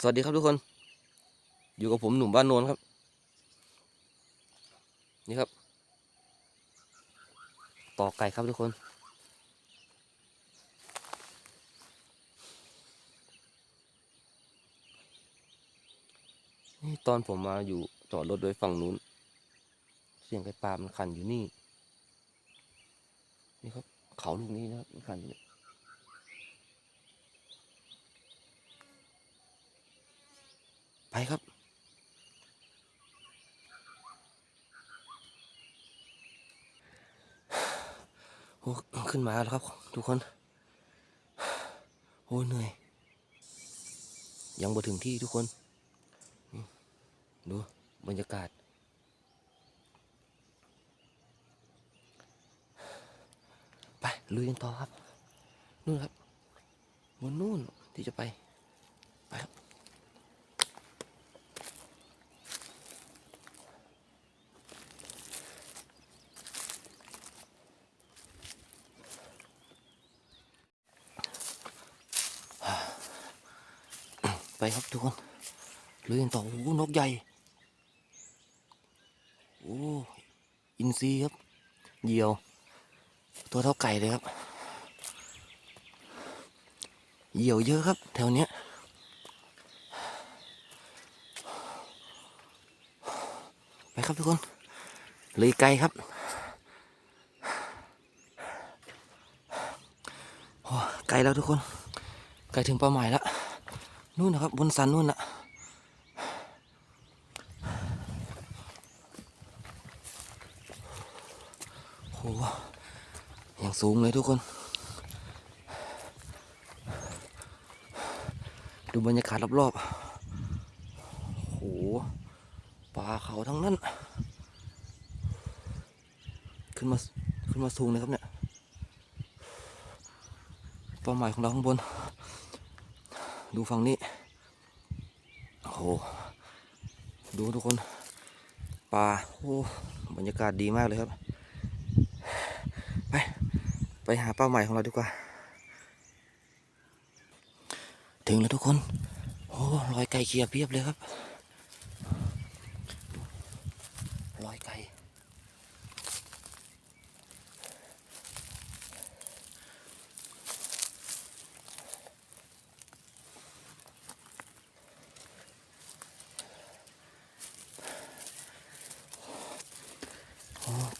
สวัสดีครับทุกคน อยู่กับผมหนุ่มบ้านโนนครับ นี่ครับ ต่อไก่ครับทุกคน นี่ตอนผมมาอยู่จอดรถโดยฝั่งนู้น เสียงไก่ปลามันขันอยู่นี่ นี่ครับ เขาลูกนี้นะครับมันขันอยู่นี่ ไปครับ โอ้ขึ้นมาแล้วครับ ทุกคน โอ้เหนื่อย ยังบ่ถึงที่ทุกคน ดูบรรยากาศไปลุยกันต่อครับ นู่นครับบนนู่นที่จะไป ไปครับ ไปครับทุกคนลุยกันต่อโอ้นกใหญ่ โอ้อินทรีครับเหยี่ยว ตัวเท่าไก่เลยครับเหยี่ยวเยอะครับ แถวเนี้ยไปครับทุกคนเลยไกลครับโอ้ไกลแล้วทุกคน ไกลถึงเป้าหมายแล้ว นู่นนะครับ บนสันนู่นน่ะโหอย่างสูงเลยทุกคน ดูบรรยากาศรอบๆโหป่าเขาทั้งนั้น ขึ้นมา ขึ้นมาสูงเลยครับเนี่ยเป้าหมายของเราข้างบน ดูฝั่งนี้ โอ้โห ดูทุกคน ป่า โอ้ บรรยากาศดีมากเลยครับ ไป ไปหาเป้าหมายของเราดีกว่า ถึงแล้วทุกคน โอ้รอยไก่เขียเพียบเลยครับ รอยไก่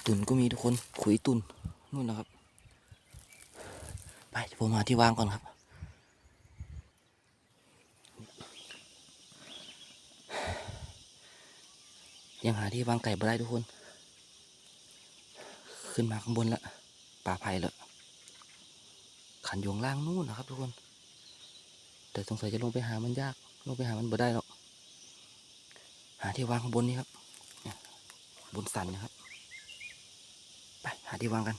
ตุนก็มีทุกคนขุยตุนนู่นนะครับ ไปผมหาที่วางก่อนครับ ยังหาที่วางไก่ไม่ได้ทุกคน ขึ้นมาข้างบนแล้วป่าไผ่แล้วขันยงล่างนู่นนะครับ ทุกคน แต่สงสัยจะลงไปหามันยาก ลงไปหามันบ่ได้หรอก หาที่วางข้างบนนี้ครับ บนสันนะครับ ไปหาที่วางกัน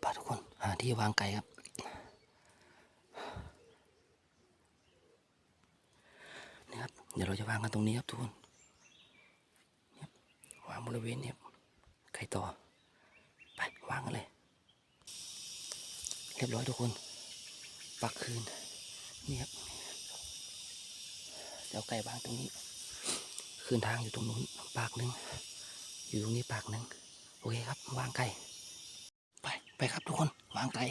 ไปทุกคนหาที่วางไก่ครับนี่ครับ เดี๋ยวเราจะวางกันตรงนี้ครับทุกคนวางบริเวณนี้ไก่ต่อ ไปวางกันเลย เรียบร้อยทุกคน ปักคืน นี่ครับเดี๋ยวไก่วางตรงนี้ คืนทางอยู่ตรงนู้นปากหนึ่ง อยู่ตรงนี้ปากหนึ่งโอเคครับวางไก่ไปไปครับทุกคนวางไก่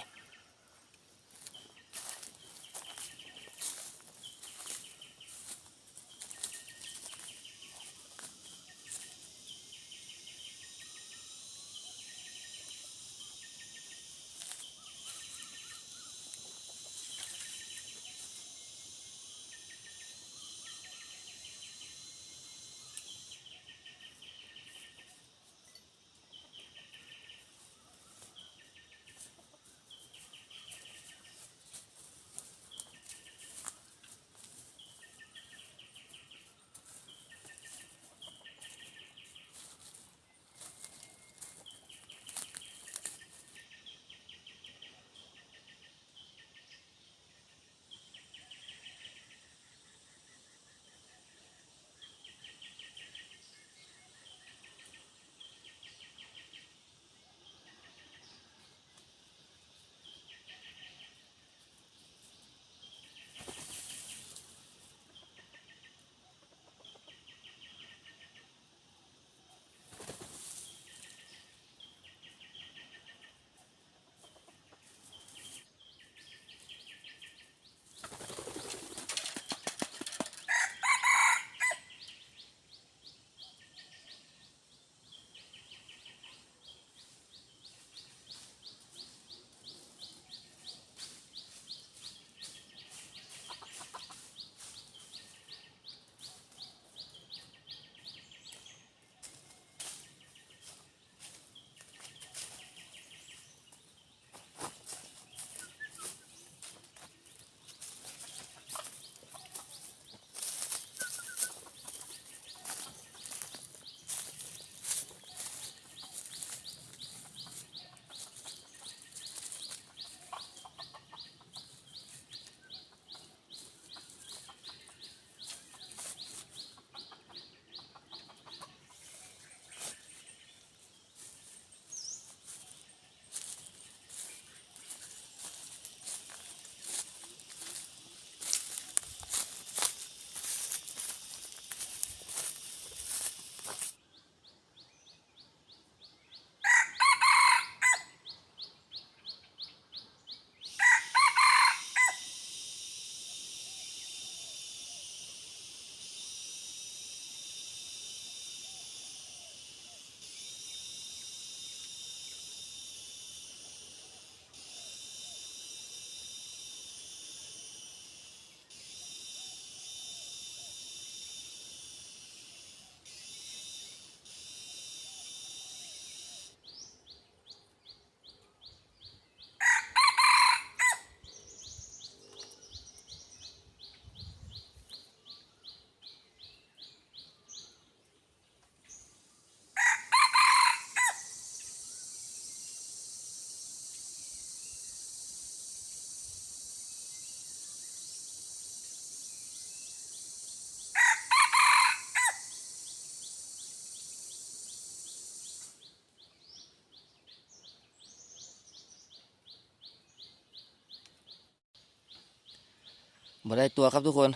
บ่ได้ตัวครับทุกคน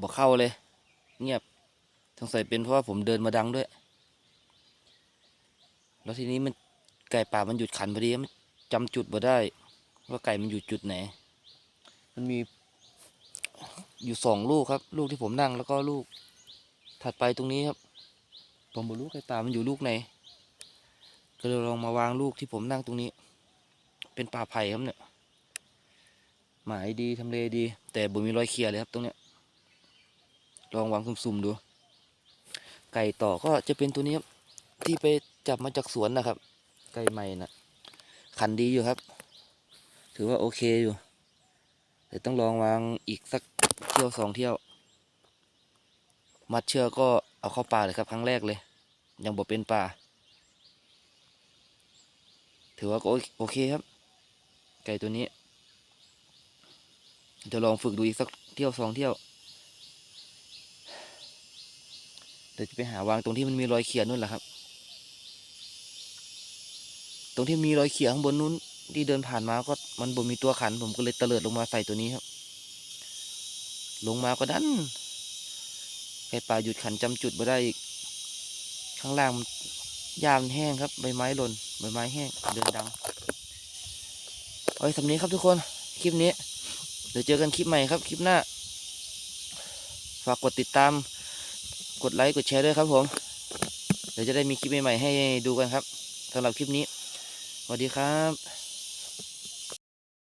บ่เข้าเลย เงียบสงสัยเป็นเพราะว่าผมเดินมาดังด้วย แล้วทีนี้มันไก่ป่ามันหยุดขันพอดีมันจำจุดบ่ได้ ว่าไก่มันอยู่จุดไหน มันมี อยู่สองลูกครับ ลูกที่ผมนั่งแล้วก็ลูก ถัดไปตรงนี้ครับ ผมบ่รู้ไก่ป่ามันอยู่ลูกไหน ก็เลยลองมาวางลูกที่ผมนั่งตรงนี้ เป็นป่าไผ่ครับเนี่ย หมายดีทำเลดี แต่บ่มีรอยเขี่ยเลยครับตรงเนี้ยลองวางสุ่มๆดู ไก่ต่อก็จะเป็นตัวนี้ครับ ที่ไปจับมาจากสวนนะครับ ไก่ใหม่นะขันดีอยู่ครับ ถือว่าโอเคอยู่แต่ต้องลองวางอีกสักเที่ยวสองเที่ยว มัดเชือกก็เอาเข้าป่าเลยครับ ครั้งแรกเลย ยังบ่เป็นป่า ถือว่าก็โอเคครับ ไก่ตัวนี้ จะลองฝึกดูอีกสักเที่ยวสองเที่ยว เดี๋ยวจะไปหาวางตรงที่มันมีรอยเขียนนู่นแหละครับ ตรงที่มีรอยเขียข้างบนนู้นที่เดินผ่านมาก็มันบ่มีตัวขัน ผมก็เลยเตลิดลงมาใส่ตัวนี้ครับ ลงมาก็ดันไก่ป่าหยุดขันจำจุดมาได้อีก ข้างล่างมันหญ้ามแห้งครับใบไม้หล่นใบไม้แห้งเดินดัง เอาไว้สำนี้ครับทุกคน คลิปนี้ เดี๋ยวเจอกันคลิปใหม่ครับคลิปหน้า ฝากกดติดตาม กดไลค์กดแชร์ด้วยครับผม เดี๋ยวจะได้มีคลิปใหม่ๆให้ดูกันครับสำหรับคลิปนี้สวัสดีครับ